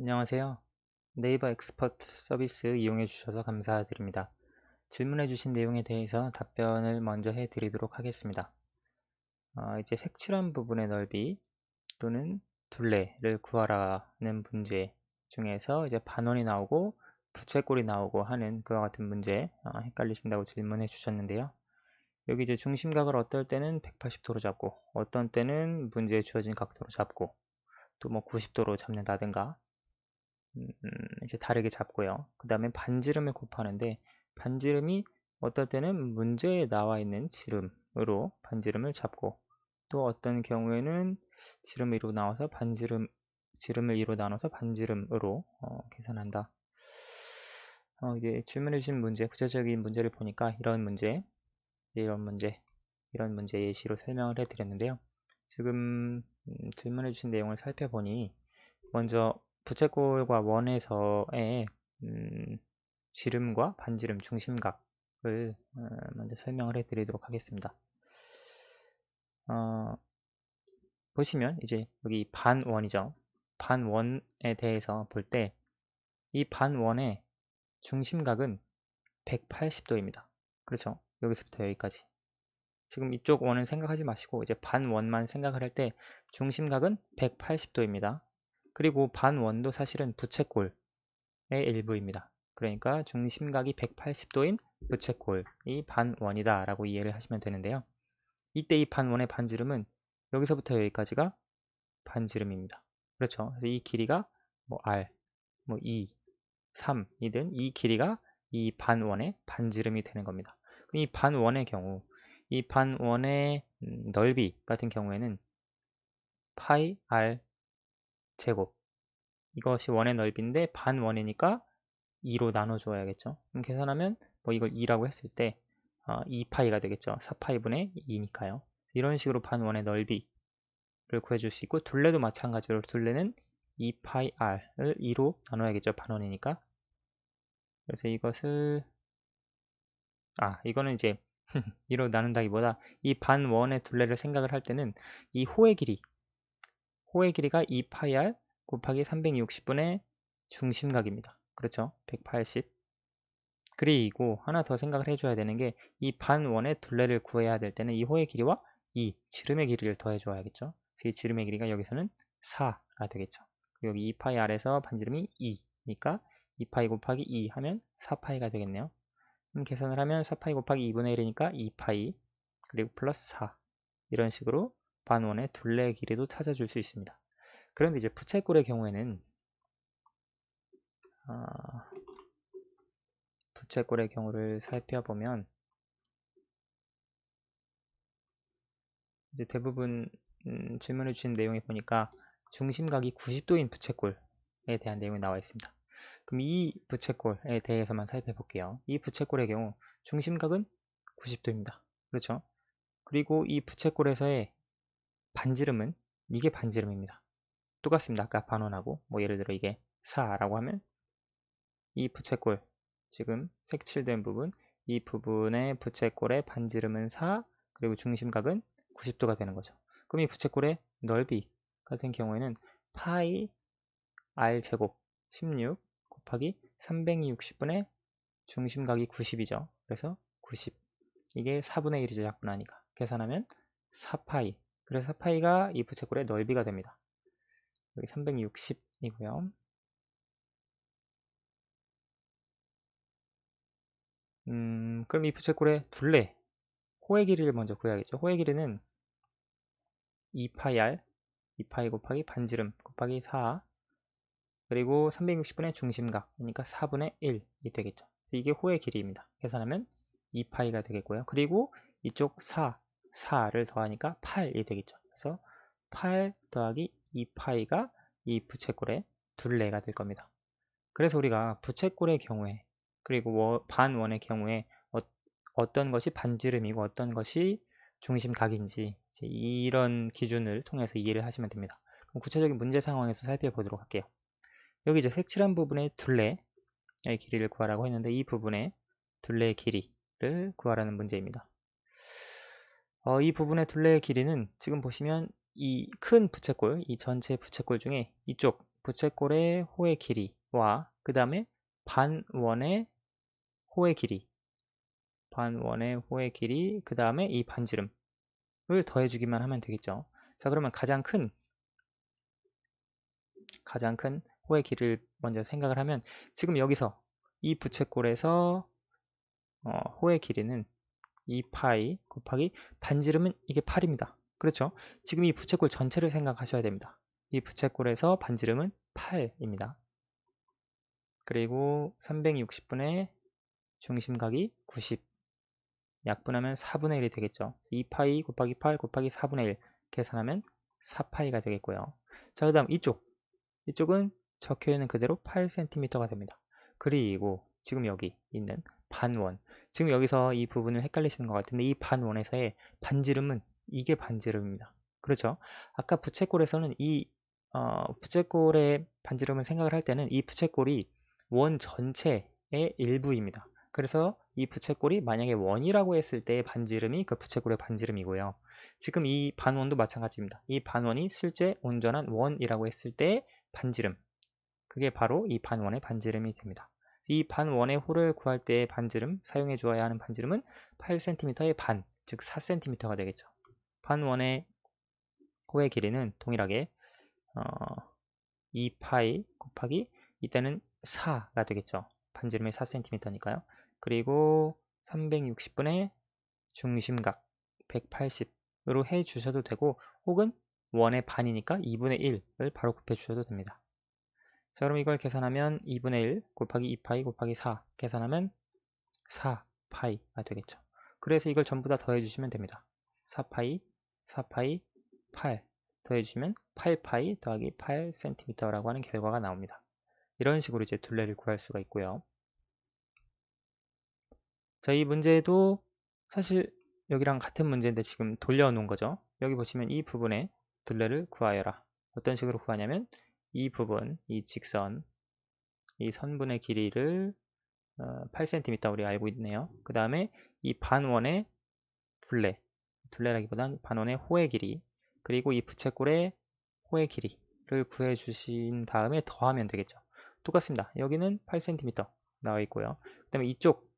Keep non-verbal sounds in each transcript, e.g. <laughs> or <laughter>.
안녕하세요. 네이버 엑스퍼트 서비스 이용해 주셔서 감사드립니다. 질문해 주신 내용에 대해서 답변을 먼저 해 드리도록 하겠습니다. 어, 이제 색칠한 부분의 넓이 또는 둘레를 구하라는 문제 중에서 이제 반원이 나오고 부채꼴이 나오고 하는 그와 같은 문제 어, 헷갈리신다고 질문해 주셨는데요. 여기 이제 중심각을 어떨 때는 180도로 잡고 어떤 때는 문제에 주어진 각도로 잡고 또 뭐 90도로 잡는다든가 음, 이제 다르게 잡고요. 그 다음에 반지름을 곱하는데 반지름이 어떨 때는 문제에 나와 있는 지름으로 반지름을 잡고 또 어떤 경우에는 지름 1로 나와서 반지름 지름을 2로 나눠서 반지름으로 어, 계산한다. 어, 이제 질문해 주신 문제, 구체적인 문제를 보니까 이런 문제, 이런 문제, 이런 문제 예시로 설명을 해드렸는데요. 지금 음, 질문해 주신 내용을 살펴보니 먼저 부채꼴과 원에서의 음, 지름과 반지름, 중심각을 어, 먼저 설명을 해드리도록 하겠습니다. 어, 보시면 이제 여기 반원이죠. 반원에 대해서 볼 때 이 반원의 중심각은 180도입니다. 그렇죠? 여기서부터 여기까지. 지금 이쪽 원은 생각하지 마시고 이제 반원만 생각을 할 때 중심각은 180도입니다. 그리고 반원도 사실은 부채꼴의 일부입니다. 그러니까 중심각이 180도인 부채꼴이 반원이다 라고 이해를 하시면 되는데요. 이때 이 반원의 반지름은 여기서부터 여기까지가 반지름입니다. 그렇죠. 그래서 이 길이가 뭐 R, 뭐 2, 3이든 이 길이가 이 반원의 반지름이 되는 겁니다. 이 반원의 경우 이 반원의 음, 넓이 같은 경우에는 파이 r 제곱 이것이 원의 넓이인데 반 원이니까 2로 나눠줘야겠죠. 계산하면 뭐 이걸 2라고 했을 때 어, 2파이가 되겠죠. 4파이분의 2니까요. 이런 식으로 반 원의 넓이를 구해줄 수 있고 둘레도 마찬가지로 둘레는 2파이 r을 2로 나눠야겠죠. 반원이니까. 그래서 이것을 아 이거는 이제 <laughs> 2로 나눈다기보다 이 반원의 둘레를 생각을 할 때는 이 호의 길이 호의 길이가 2파이 r 곱하기 360분의 중심각입니다. 그렇죠? 180 그리고 하나 더 생각을 해줘야 되는 게 이 반원의 둘레를 구해야 될 때는 이 호의 길이와 이 지름의 길이를 더해줘야겠죠. 이 지름의 길이가 여기서는 4가 되겠죠. 여기 2파이 r에서 반지름이 2니까 2파이 곱하기 2 하면 4파이가 되겠네요. 그럼 계산을 하면 4파이 곱하기 2분의 1이니까 2파이 그리고 플러스 4 이런 식으로 반원의 둘레의 길이도 찾아줄 수 있습니다. 그런데 이제 부채꼴의 경우에는 어, 부채꼴의 경우를 살펴보면 이제 대부분 음, 질문해 주신 내용에 보니까 중심각이 90도인 부채꼴에 대한 내용이 나와 있습니다. 그럼 이 부채꼴에 대해서만 살펴볼게요. 이 부채꼴의 경우 중심각은 90도입니다. 그렇죠? 그리고 이 부채꼴에서의 반지름은 이게 반지름입니다. 똑같습니다. 아까 반원하고 뭐 예를 들어 이게 4라고 하면 이 부채꼴 지금 색칠된 부분 이 부분의 부채꼴의 반지름은 4 그리고 중심각은 90도가 되는 거죠. 그럼 이 부채꼴의 넓이 같은 경우에는 파이 r 제곱 16 곱하기 360분의 중심각이 90이죠. 그래서 90 이게 4분의 1이죠. 약분하니까 계산하면 4파이 그래서 4파이가 이 부채꼴의 넓이가 됩니다. 여기 360이고요. 음, 그럼 이 부채꼴의 둘레 호의 길이를 먼저 구해야겠죠. 호의 길이는 2파이 r 2파이 곱하기 반지름 곱하기 4 그리고 360분의 중심각 그러니까 4분의 1이 되겠죠. 이게 호의 길이입니다. 계산하면 2파이가 되겠고요. 그리고 이쪽 4 4를 더하니까 8이 되겠죠. 그래서 8 더하기 2파이가 이 부채꼴의 둘레가 될 겁니다. 그래서 우리가 부채꼴의 경우에 그리고 반원의 경우에 어, 떤 것이 반지름이고 어떤 것이 중심각인지 이런 기준을 통해서 이해를 하시면 됩니다. 구체적인 문제 상황에서 살펴보도록 할게요. 여기 이제 색칠한 부분의 둘레의 길이를 구하라고 했는데 이 부분의 둘레의 길이를 구하라는 문제입니다. 어, 이 부분의 둘레의 길이는 지금 보시면 이 큰 부채꼴, 이 전체 부채꼴 중에 이쪽 부채꼴의 호의 길이와 그 다음에 반원의 호의 길이 반원의 호의 길이 그 다음에 이 반지름을 더해주기만 하면 되겠죠. 자 그러면 가장 큰 가장 큰 호의 길이를 먼저 생각을 하면 지금 여기서 이 부채꼴에서 어, 호의 길이는 2파이 곱하기 반지름은 이게 8입니다. 그렇죠? 지금 이 부채꼴 전체를 생각하셔야 됩니다. 이 부채꼴에서 반지름은 8입니다. 그리고 360분의 중심각이 90 약분하면 4분의 1이 되겠죠. 2파이 곱하기 8 곱하기 4분의 1 계산하면 4파이가 되겠고요. 자, 그 다음 이쪽. 이쪽은 적혀있는 그대로 8cm가 됩니다. 그리고 지금 여기 있는 반원. 지금 여기서 이 부분을 헷갈리시는 것 같은데 이 반원에서의 반지름은 이게 반지름입니다. 그렇죠? 아까 부채꼴에서는 이 어, 부채꼴의 반지름을 생각을 할 때는 이 부채꼴이 원 전체의 일부입니다. 그래서 이 부채꼴이 만약에 원이라고 했을 때의 반지름이 그 부채꼴의 반지름이고요. 지금 이 반원도 마찬가지입니다. 이 반원이 실제 온전한 원이라고 했을 때의 반지름. 그게 바로 이 반원의 반지름이 됩니다. 이 반원의 호를 구할 때의 반지름, 사용해 주어야 하는 반지름은 8cm의 반, 즉 4cm가 되겠죠. 반원의 호의 길이는 동일하게 어, 2파이 곱하기 이때는 4가 되겠죠. 반지름이 4cm니까요. 그리고 360분의 중심각 180으로 해 주셔도 되고 혹은 원의 반이니까 2분의 1을 바로 곱해 주셔도 됩니다. 자 그럼 이걸 계산하면 2분의 1 곱하기 2파이 곱하기 4 계산하면 4파이가 되겠죠. 그래서 이걸 전부 다 더해 주시면 됩니다. 4파이, 4파이, 8 더해주시면 8파이 더하기 8cm라고 하는 결과가 나옵니다. 이런 식으로 이제 둘레를 구할 수가 있고요. 자, 이 문제도 사실 여기랑 같은 문제인데 지금 돌려놓은 거죠. 여기 보시면 이 부분에 둘레를 구하여라. 어떤 식으로 구하냐면 이 부분, 이 직선, 이 선분의 길이를 8cm 어, 우리 알고 있네요. 그 다음에 이 반원의 둘레, 둘레라기보단 반원의 호의 길이, 그리고 이 부채꼴의 호의 길이를 구해 주신 다음에 더하면 되겠죠. 똑같습니다. 여기는 8cm 나와 있고요. 그 다음에 이쪽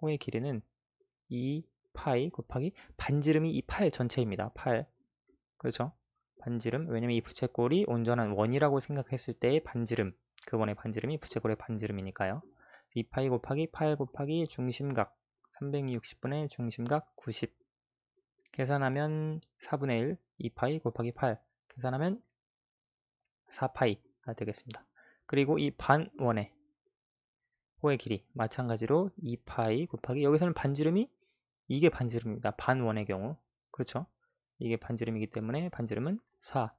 호의 길이는 2파이 곱하기 반지름이 이 8 전체입니다. 8 그렇죠? 반지름 왜냐면 이 부채꼴이 온전한 원이라고 생각했을 때의 반지름 그 원의 반지름이 부채꼴의 반지름이니까요. 2파이 곱하기 8 곱하기 중심각 360분의 중심각 90 계산하면 4분의 1 2파이 곱하기 8 계산하면 4파이가 되겠습니다. 그리고 이 반원의 호의 길이 마찬가지로 2파이 곱하기 여기서는 반지름이 이게 반지름입니다. 반원의 경우 그렇죠? 이게 반지름이기 때문에 반지름은 4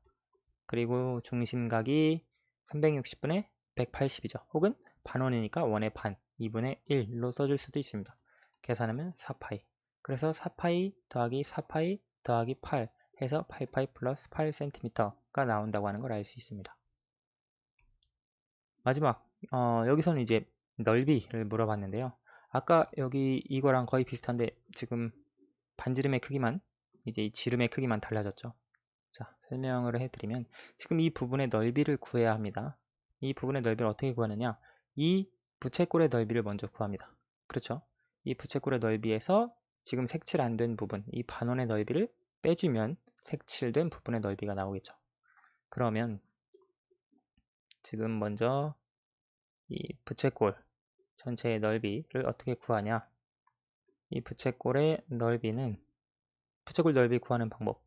그리고 중심각이 360분의 180이죠. 혹은 반원이니까 원의 반 2분의 1로 써줄 수도 있습니다. 계산하면 4파이 그래서 4파이 더하기 4파이 더하기 8 해서 8파이 플러스 8cm가 나온다고 하는 걸 알 수 있습니다. 마지막 어, 여기서는 이제 넓이를 물어봤는데요. 아까 여기 이거랑 거의 비슷한데 지금 반지름의 크기만 이제 이 지름의 크기만 달라졌죠. 자 설명을 해드리면 지금 이 부분의 넓이를 구해야 합니다. 이 부분의 넓이를 어떻게 구하느냐 이 부채꼴의 넓이를 먼저 구합니다. 그렇죠? 이 부채꼴의 넓이에서 지금 색칠 안 된 부분 이 반원의 넓이를 빼주면 색칠된 부분의 넓이가 나오겠죠. 그러면 지금 먼저 이 부채꼴 전체의 넓이를 어떻게 구하냐 이 부채꼴의 넓이는 부채꼴 넓이 구하는 방법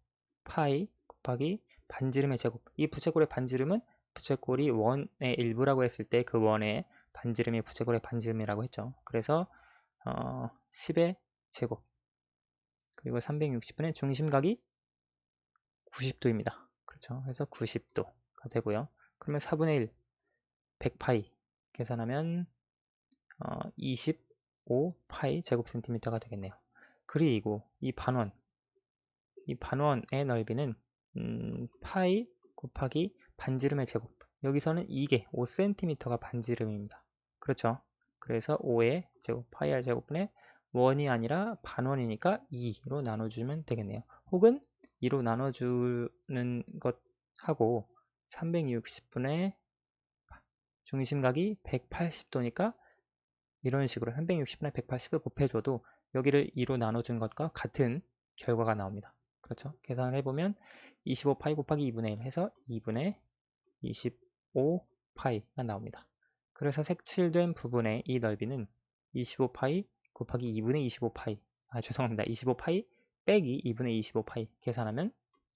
파이 곱하기 반지름의 제곱 이 부채꼴의 반지름은 부채꼴이 원의 일부라고 했을 때 그 원의 반지름이 부채꼴의 반지름이라고 했죠 그래서 어, 10의 제곱 그리고 360분의 중심각이 90도입니다. 그렇죠. 그래서 90도가 되고요. 그러면 4분의 1, 100파이 계산하면 어, 25파이 제곱센티미터가 되겠네요. 그리고 이 반원, 이 반원의 넓이는 음, 파이 곱하기 반지름의 제곱. 여기서는 이게 5cm가 반지름입니다. 그렇죠. 그래서 5의 제곱, 파이 r 제곱분의 원이 아니라 반원이니까 2로 나눠주면 되겠네요. 혹은 2로 나눠주는 것하고 360분의 중심각이 180도니까 이런 식으로 360분의 180을 곱해줘도 여기를 2로 나눠준 것과 같은 결과가 나옵니다. 그렇죠? 계산을 해보면 25파이 곱하기 2분의 1 해서 2분의 25파이가 나옵니다. 그래서 색칠된 부분의 이 넓이는 25파이 곱하기 2분의 25파이 아 죄송합니다. 25파이 빼기 2분의 25파이 계산하면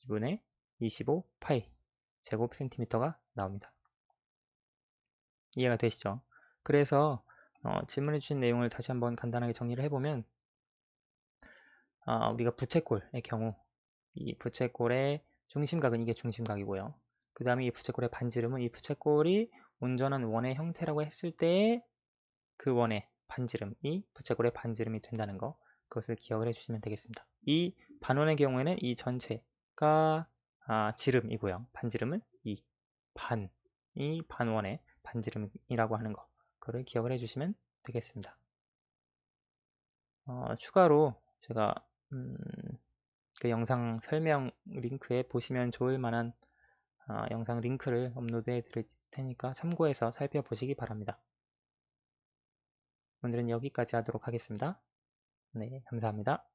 2분의 25파이 제곱 센티미터가 나옵니다. 이해가 되시죠? 그래서 어, 질문해 주신 내용을 다시 한번 간단하게 정리를 해보면 어, 우리가 부채꼴의 경우 이 부채꼴의 중심각은 이게 중심각이고요. 그 다음에 이 부채꼴의 반지름은 이 부채꼴이 온전한 원의 형태라고 했을 때 그 원의 반지름이 부채꼴의 반지름이 된다는 거 그것을 기억을 해주시면 되겠습니다. 이 반원의 경우에는 이 전체가 아, 지름이고요. 반지름은 이 반, 이 반원의 반지름이라고 하는 거 그거를 기억을 해주시면 되겠습니다. 어, 추가로 제가 음, 그 영상 설명 링크에 보시면 좋을 만한 어, 영상 링크를 업로드해 드릴 테니까 참고해서 살펴보시기 바랍니다. 오늘은 여기까지 하도록 하겠습니다. 네, 감사합니다.